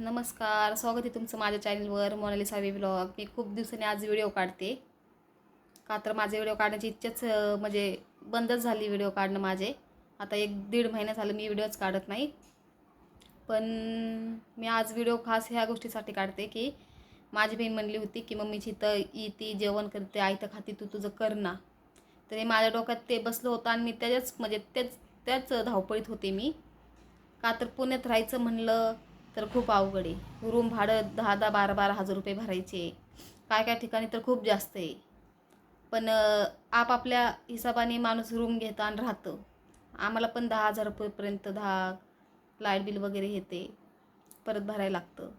नमस्कार स्वागत आहे तुमचं माझ्या चॅनलवर मोनाली सावी ब्लॉग. मी खूप दिवसांनी आज व्हिडिओ काढते. का तर माझे व्हिडिओ काढण्याची इच्छाच म्हणजे बंदच झाली व्हिडिओ काढणं माझे. आता एक दीड महिना झालं मी व्हिडिओच काढत नाही. पण मी आज व्हिडिओ खास ह्या गोष्टीसाठी काढते की माझी बहीण म्हणली होती की मम्मी जिथं येते जेवण करते आई तर खाती तू तुझं कर ना. तर हे माझ्या डोक्यात ते बसलं होतं आणि मी त्याच्याच म्हणजे तेच त्याच धावपळीत होते मी. का तर पुण्यात राहायचं म्हणलं तर खूप अवघड आहे. रूम भाडं दहा दहा बारा बारा हजार रुपये भरायचे. काय काय ठिकाणी तर खूप जास्त आहे. पण आपापल्या हिशोबाने माणूस रूम घेतं आणि राहतं. आम्हाला पण दहा हजार रुपयेपर्यंत दहा लाइट बिल वगैरे येते परत भरायला लागतं.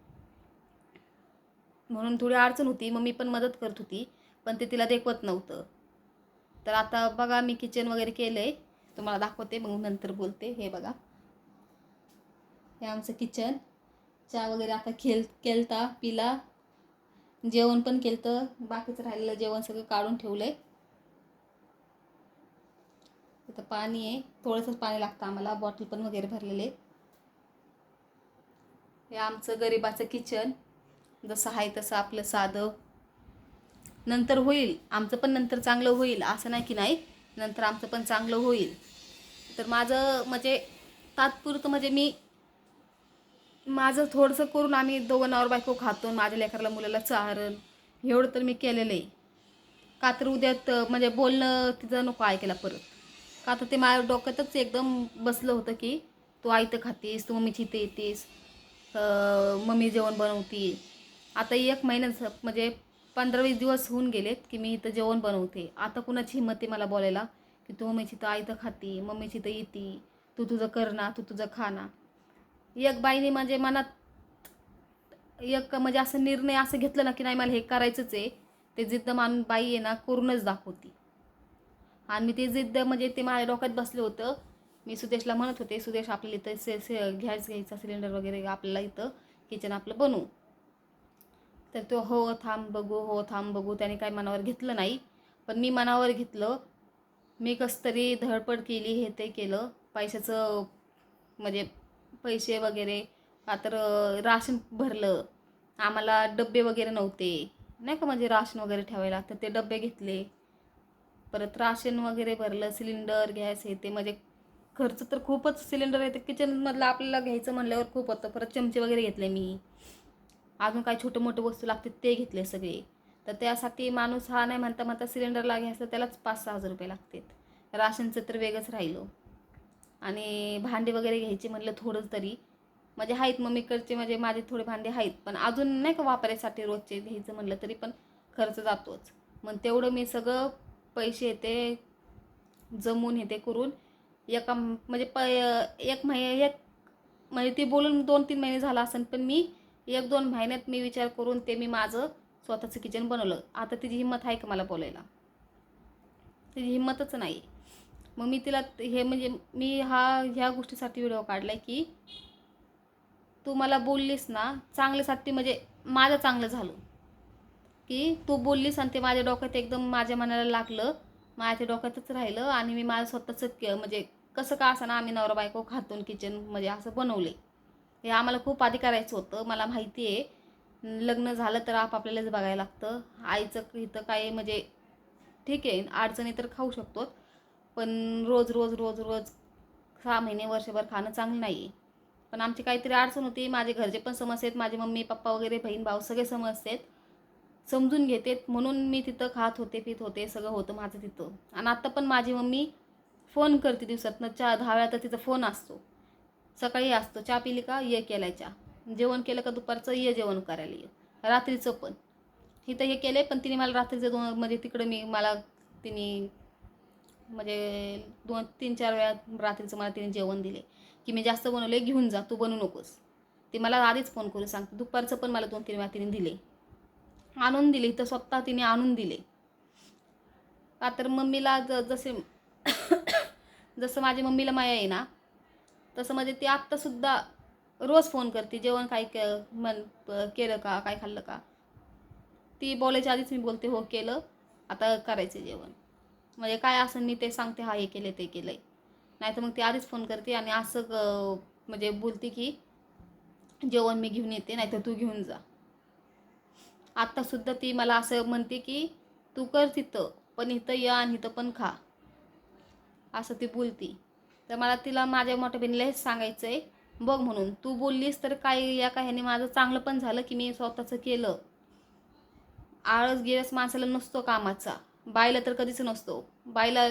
म्हणून थोडी अडचण होती. मग मी पण मदत करत होती. पण ते तिला देखवत नव्हतं. तर आता बघा मी किचन वगैरे केलं आहे तुम्हाला दाखवते मग नंतर बोलते. हे बघा. हे आमचं किचन चहा वगैरे आता खेळ केलता पिला. जेवण पण केलं बाकीचं राहिलेलं जेवण सगळं काढून ठेवलं आहे इथं पाणी आहे. थोडंसंच पाणी लागतं आम्हाला. बॉटल पण वगैरे भरलेले हे आमचं गरिबाचं किचन. जसं आहे तसं आपलं साधं. नंतर होईल. आमचं पण नंतर चांगलं होईल. असं नाही की नाही. नंतर आमचं पण चांगलं होईल. तर माझं म्हणजे तात्पुरतं म्हणजे मी माझं थोडंसं करून आम्ही दोघं नवर बायको खातो माझ्या लेकराला मुलाला चारण एवढं तर मी केलेलं आहे. का तर उद्यात म्हणजे बोलणं तिचं नको ऐकायला परत. का तर ते माझ्या डोक्यातच एकदम बसलं होतं की तू आई तर खातीस तू मम्मीची इथे येतेस मम्मी जेवण बनवते. आता एक महिन्यात म्हणजे पंधरा वीस दिवस होऊन गेलेत की मी इथं जेवण बनवते. आता कुणाची हिंमत आहे मला बोलायला? की तू मम्मीची तर आई तर खाती मम्मीची तर येते तू तुझं कर ना तू तुझं खा ना. एक बाईने म्हणजे मनात एक म्हणजे असं निर्णय असं घेतलं ना की नाही मला हे करायचंच आहे. ते जिद्द मान बाई आहे ना करूनच दाखवती. आणि मी ते जिद्द म्हणजे ते माझ्या डोक्यात बसलं होतं. मी सुदेशला म्हणत होते सुदेश आपल्याला इथं से से गॅस घ्यायचा सिलेंडर वगैरे आपल्याला इथं किचन आपलं बनवू. तर तो हो थांब बघू हो थांब बघू त्याने काय मनावर घेतलं नाही. पण मी मनावर घेतलं. मी कसं तरी धडपड केली हे ते केलं. पैशाचं म्हणजे पैसे वगैरे तर राशन भरलं. आम्हाला डब्बे वगैरे नव्हते. नाही का म्हणजे राशन वगैरे ठेवायला तर ते डब्बे घेतले. परत राशन वगैरे भरलं सिलेंडर गॅस हे ते. म्हणजे खर्च तर खूपच सिलेंडर आहे किचनमधलं आपल्याला घ्यायचं म्हणल्यावर खूप होतं. परत चमचे वगैरे घेतले मी. अजून काय छोटे मोठे वस्तू लागते ते घेतले सगळे. तर त्यासाठी माणूस हा नाही म्हणता म्हणता सिलेंडरला घ्यायचं त्यालाच पाच सहा हजार रुपये लागतात. राशनचं तर वेगळंच राहिलं. आणि भांडे वगैरे घ्यायचे म्हटलं थोडंच तरी. म्हणजे आहेत मम्मीकडचे म्हणजे माझे थोडे भांडे आहेत पण अजून नाही का वापरायसाठी रोजचे घ्यायचं म्हणलं तरी पण खर्च जातोच. मग तेवढं मी सगळं पैसे येते जमून हे ते करून. एका म्हणजे प एक महिने एक म्हणजे ते बोलून दोन तीन महिने झाला असेल पण मी एक दोन महिन्यात मी विचार करून ते मी माझं स्वतःचं किचन बनवलं. आता तिची हिंमत आहे का मला बोलायला? तिची हिंमतच नाही. मग मी तिला हे म्हणजे मी हा ह्या गोष्टीसाठी व्हिडिओ काढला आहे की तू मला बोललीस ना चांगल्यासाठी म्हणजे माझं चांगलं झालं. की तू बोललीस आणि ते माझ्या डोक्यात एकदम माझ्या मनाला लागलं माझ्या डोक्यातच राहिलं आणि मी माझं स्वतःचं के म्हणजे कसं का असं ना आम्ही नवरा बायको खातून किचन म्हणजे असं बनवले हे आम्हाला खूप आधी करायचं होतं मला माहिती आहे. लग्न झालं तर आपापल्यालाच बघायला लागतं. आईचं इथं काय म्हणजे ठीक आहे अडचणी तर खाऊ शकतो पण रोज रोज रोज रोज सहा महिने वर्षभर खाणं चांगलं नाही आहे पण आमची काहीतरी अडचण होती. माझे घरचे पण समस्या आहेत. माझे मम्मी पप्पा वगैरे बहीण भाऊ सगळे समजतात समजून घेतेत. म्हणून मी तिथं खात होते पित होते. सगळं होतं माझं तिथं. आणि आत्ता पण माझी मम्मी फोन करते दिवसातनं. चहा दहा वेळा तर तिचा फोन असतो. सकाळी असतो. चहा पिली का? ये केलाय चहा जेवण केलं का दुपारचं? ये जेवण करायला ये. रात्रीचं पण. इथं हे केलं पण तिने मला रात्रीचं दोन म्हणजे तिकडं मी मला तिने म्हणजे दोन तीन चार वेळा रात्रीचं मला तिने जेवण दिले. की मी जास्त बनवले घेऊन जा तू बनवू नकोस. ते मला आधीच फोन करून सांगते. दुपारचं पण मला दोन तीन वेळा तिने दिले. आणून दिले तर स्वतः तिने आणून दिले. का तर मम्मीला ज जसे जसं माझ्या मम्मीला माया आहे ना तसं म्हणजे ती आत्तासुद्धा रोज फोन करते. जेवण काय के मन प- केलं का काय खाल्लं का? ती बोलायच्या आधीच मी बोलते हो केलं. आता करायचं जेवण. म्हणजे काय असं मी ते सांगते हा हे केलं ते केलं आहे नाही तर मग ती आधीच फोन करते आणि असं म्हणजे बोलते की जेवण मी घेऊन येते नाही तर तू घेऊन जा. आत्तासुद्धा ती मला असं म्हणते की तू कर तिथं पण इथं या आणि इथं पण खा. असं ती बोलती. तर मला तिला माझ्या मोठ्या बहिणीला हेच सांगायचं आहे बघ म्हणून तू बोललीस तर काय या काय ह्याने माझं चांगलं पण झालं की मी स्वतःचं केलं. आळस गिळस माणसाला नसतो कामाचा. बायला तर कधीच नसतो. बायला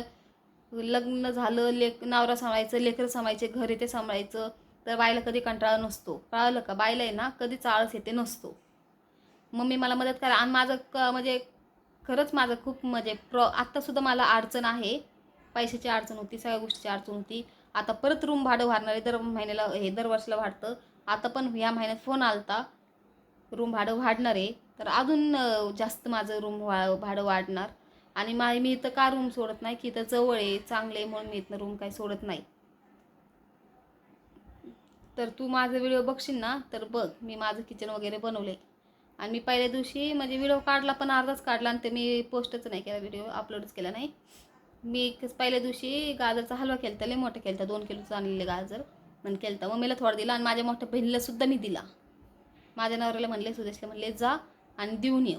लग्न झालं लेक नवरा सांभाळायचं लेकरं सांभाळायचे घर येते सांभाळायचं तर बायला कधी कंटाळा नसतो. कळालं का? बायला आहे ना कधीच आळस येते नसतो. मम्मी मला मदत करा. आणि माझं क म्हणजे खरंच माझं खूप म्हणजे प्रॉ आत्तासुद्धा मला अडचण आहे. पैशाची अडचण होती सगळ्या गोष्टीची अडचण होती. आता परत रूम भाडं वाढणार आहे दर महिन्याला हे दर वर्षाला वाढतं. आता पण ह्या महिन्यात फोन आलता. रूम भाडं वाढणार आहे. तर अजून जास्त माझं रूम वा भाडं वाढणार. आणि मा मी इथं का रूम सोडत नाही? की इथं जवळ आहे चांगले आहे म्हणून मी इथनं रूम काही सोडत नाही. तर तू माझा व्हिडिओ बघशील ना? तर बघ मी माझं किचन वगैरे बनवले आणि मी पहिल्या दिवशी म्हणजे व्हिडिओ काढला पण अर्धाच काढला आणि ते मी पोस्टच नाही केला व्हिडिओ अपलोडच केला नाही. मी पहिल्या दिवशी गाजरचा हलवा केला लय मोठा केला दोन किलोचं आणलेले गाजर. म्हणून केलता मम्मीला थोडा दिला आणि माझ्या मोठ्या बहिणीला सुद्धा मी दिला. माझ्या नवऱ्याला म्हणले सुदेशला म्हणले जा आणि देऊन ये.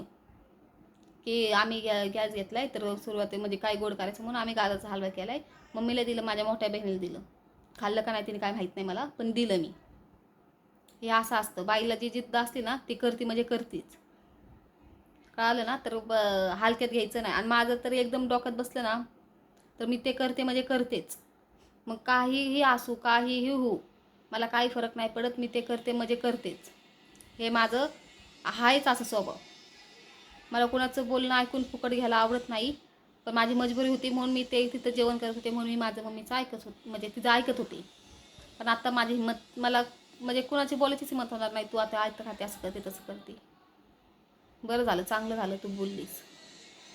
की आम्ही गॅ गॅस घेतलाय तर सुरुवातीमध्ये म्हणजे काय गोड करायचं म्हणून आम्ही गाजाचा हलवा केलाय. मम्मीला दिलं माझ्या मोठ्या बहिणीला दिलं. खाल्लं का नाही तिने काय माहीत नाही मला पण दिलं मी. हे असं असतं. बाईला जी जिद्द असते ना ती करते म्हणजे करतीच. कळालं ना? तर ब हलक्यात घ्यायचं नाही. आणि माझं तर एकदम डोक्यात बसलं ना तर मी ते करते म्हणजे करतेच. मग काहीही असू काहीही होऊ मला काही फरक नाही पडत. मी ते करते म्हणजे करतेच. हे माझं आहेच असं स्वभाव. मला कोणाचं बोलणं ऐकून फुकट घ्यायला आवडत नाही. पण माझी मजबुरी होती म्हणून मी ते तिथं जेवण करत होते म्हणून मी माझं मम्मीचं ऐकत होत म्हणजे तिचं ऐकत होते. पण आता माझी हिंमत मला म्हणजे कुणाची बोलायचीच हिंमत होणार नाही तू आता ऐकतं खाते असं करते तसं करते. बरं झालं चांगलं झालं तू बोललीस.